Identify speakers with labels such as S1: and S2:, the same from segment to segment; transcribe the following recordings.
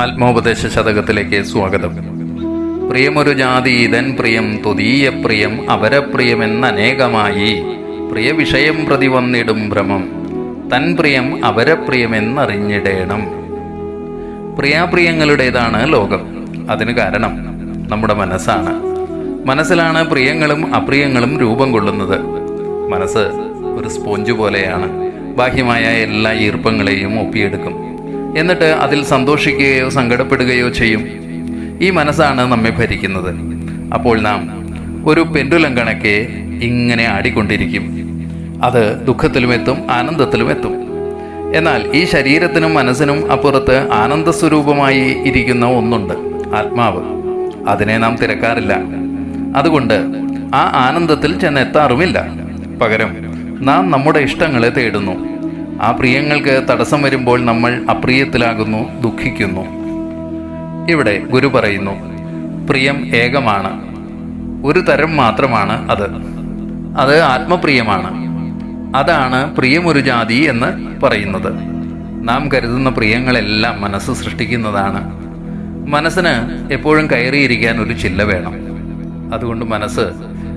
S1: ആത്മോപദേശ ശതകത്തിലേക്ക് സ്വാഗതം. പ്രിയമൊരു ജാതി ഇതൻ പ്രിയം തുതീയ പ്രിയം അവരപ്രിയമെന്നനേകമായി. പ്രിയ വിഷയം പ്രതി വന്നിടും ഭ്രമം. തൻ പ്രിയം അവരപ്രിയമെന്നറിഞ്ഞിടേണം. പ്രിയാപ്രിയങ്ങളുടേതാണ് ലോകം. അതിന് കാരണം നമ്മുടെ മനസ്സാണ്. മനസ്സിലാണ് പ്രിയങ്ങളും അപ്രിയങ്ങളും രൂപം കൊള്ളുന്നത്. മനസ്സ് ഒരു സ്പോഞ്ച് പോലെയാണ്. ബാഹ്യമായ എല്ലാ ഈർപ്പങ്ങളെയും ഒപ്പിയെടുക്കും. എന്നിട്ട് അതിൽ സന്തോഷിക്കുകയോ സങ്കടപ്പെടുകയോ ചെയ്യും. ഈ മനസ്സാണ് നമ്മെ ഭരിക്കുന്നത്. അപ്പോൾ നാം ഒരു പെൻഡുലം കണക്കെ ഇങ്ങനെ ആടിക്കൊണ്ടിരിക്കും. അത് ദുഃഖത്തിലും എത്തും ആനന്ദത്തിലും എത്തും എന്നാൽ ഈ ശരീരത്തിനും മനസ്സിനും അപ്പുറത്ത് ആനന്ദസ്വരൂപമായി ഇരിക്കുന്ന ഒന്നുണ്ട് ആത്മാവ്. അതിനെ നാം തിരക്കാറില്ല. അതുകൊണ്ട് ആ ആനന്ദത്തിൽ ചെന്നെത്താറുമില്ല. പകരം നാം നമ്മുടെ ഇഷ്ടങ്ങളെ തേടുന്നു. ആ പ്രിയങ്ങൾക്ക് തടസ്സം വരുമ്പോൾ നമ്മൾ അപ്രിയത്തിലാകുന്നു ദുഃഖിക്കുന്നു. ഇവിടെ ഗുരു പറയുന്നു പ്രിയം ഏകമാണ്. ഒരു തരം മാത്രമാണ് അത്. അത് ആത്മപ്രിയമാണ്. അതാണ് പ്രിയമൊരു ജാതി എന്ന് പറയുന്നത്. നാം കരുതുന്ന പ്രിയങ്ങളെല്ലാം മനസ്സ് സൃഷ്ടിക്കുന്നതാണ്. മനസ്സിന് എപ്പോഴും കയറിയിരിക്കാൻ ഒരു ചില്ല വേണം. അതുകൊണ്ട് മനസ്സ്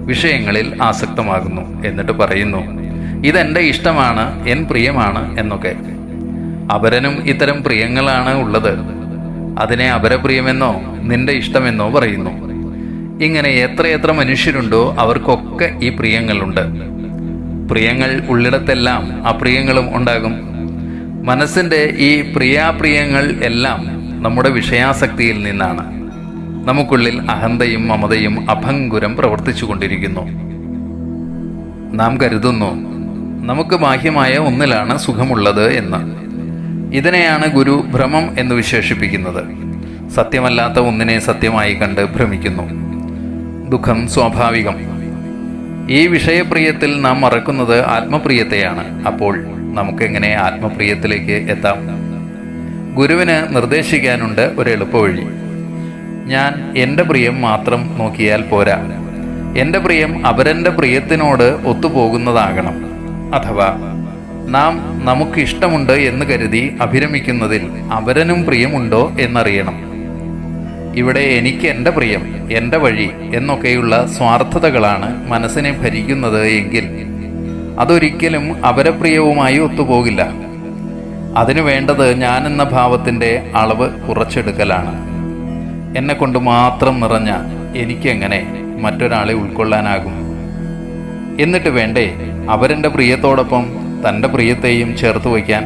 S1: വിഷയങ്ങളിൽ ആസക്തമാകുന്നു എന്നിട്ട് പറയുന്നു. ഇതെന്റെ ഇഷ്ടമാണ് എൻ പ്രിയമാണ് എന്നൊക്കെ. അപരനും ഇത്തരം പ്രിയങ്ങളാണ് ഉള്ളത്. അതിനെ അപരപ്രിയമെന്നോ നിന്റെ ഇഷ്ടമെന്നോ പറയുന്നു. ഇങ്ങനെ എത്രയെത്ര മനുഷ്യരുണ്ടോ അവർക്കൊക്കെ ഈ പ്രിയങ്ങളുണ്ട്. പ്രിയങ്ങൾ ഉള്ളിടത്തെല്ലാം അപ്രിയങ്ങളും ഉണ്ടാകും. മനസ്സിന്റെ ഈ പ്രിയാപ്രിയങ്ങൾ എല്ലാം നമ്മുടെ വിഷയാസക്തിയിൽ നിന്നാണ്. നമുക്കുള്ളിൽ അഹന്തയും മമതയും അഭംഗുരം പ്രവർത്തിച്ചു കൊണ്ടിരിക്കുന്നു നാം കരുതുന്നു നമുക്ക് ബാഹ്യമായ ഒന്നിലാണ് സുഖമുള്ളത് എന്ന്. ഇതിനെയാണ് ഗുരു ഭ്രമം എന്ന് വിശേഷിപ്പിക്കുന്നത്. സത്യമല്ലാത്ത ഒന്നിനെ സത്യമായി കണ്ട് ഭ്രമിക്കുന്നു. ദുഃഖം സ്വാഭാവികം. ഈ വിഷയപ്രിയത്തിൽ നാം മറക്കുന്നത് ആത്മപ്രിയത്തെയാണ്. അപ്പോൾ നമുക്കെങ്ങനെ ആത്മപ്രിയത്തിലേക്ക് എത്താം? ഗുരുവിന് നിർദ്ദേശിക്കാനുണ്ട് ഒരു എളുപ്പവഴി ഞാൻ എന്റെ പ്രിയം മാത്രം നോക്കിയാൽ പോരാ. എന്റെ പ്രിയം അവരെന്റെ പ്രിയത്തിനോട് ഒത്തുപോകുന്നതാകണം. അഥവാ നാം നമുക്ക് ഇഷ്ടമുണ്ട് എന്ന് കരുതി അഭിരമിക്കുന്നതിൽ അവരനും പ്രിയമുണ്ടോ എന്നറിയണം. ഇവിടെ എനിക്ക് എന്റെ പ്രിയം എന്റെ വഴി എന്നൊക്കെയുള്ള സ്വാർത്ഥതകളാണ് മനസ്സിനെ ഭരിക്കുന്നത് എങ്കിൽ അതൊരിക്കലും അപരപ്രിയവുമായി ഒത്തുപോകില്ല. അതിനു വേണ്ടത് ഞാനെന്ന ഭാവത്തിന്റെ അളവ് കുറച്ചെടുക്കലാണ്. എന്നെ കൊണ്ട് മാത്രം നിറഞ്ഞ എനിക്കെങ്ങനെ മറ്റൊരാളെ ഉൾക്കൊള്ളാനാകും? എന്നിട്ട് വേണ്ടേ അവരെന്റെ പ്രിയത്തോടൊപ്പം തന്റെ പ്രിയത്തെയും ചേർത്ത് വയ്ക്കാൻ